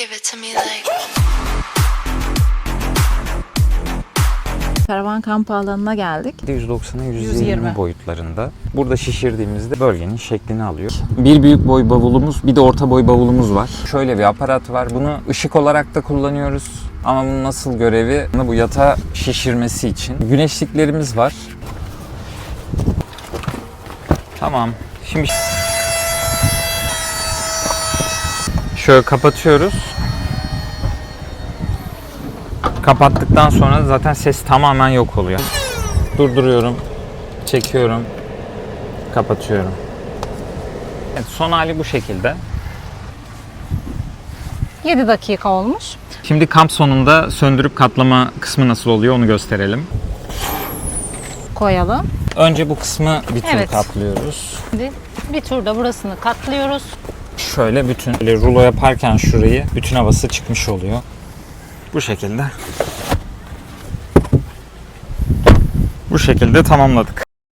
Give it to me like. Karavan kamp alanına geldik. 190'a 120, 120 boyutlarında. Burada şişirdiğimizde bölgenin şeklini alıyor. Bir büyük boy bavulumuz, bir de orta boy bavulumuz var. Şöyle bir aparat var. Bunu ışık olarak da kullanıyoruz. Ama bunun nasıl görevi bu yatağı şişirmesi için. Güneşliklerimiz var. Tamam. Şimdi şöyle kapatıyoruz. Kapattıktan sonra zaten ses tamamen yok oluyor. Durduruyorum, çekiyorum, kapatıyorum. Evet, son hali bu şekilde. 7 dakika olmuş. Şimdi kamp sonunda söndürüp katlama kısmı nasıl oluyor onu gösterelim. Koyalım. Önce bu kısmı bir tur Evet. katlıyoruz. Şimdi bir turda burasını katlıyoruz. Şöyle bütün böyle rulo yaparken şurayı bütün havası çıkmış oluyor. Bu şekilde. Bu şekilde tamamladık.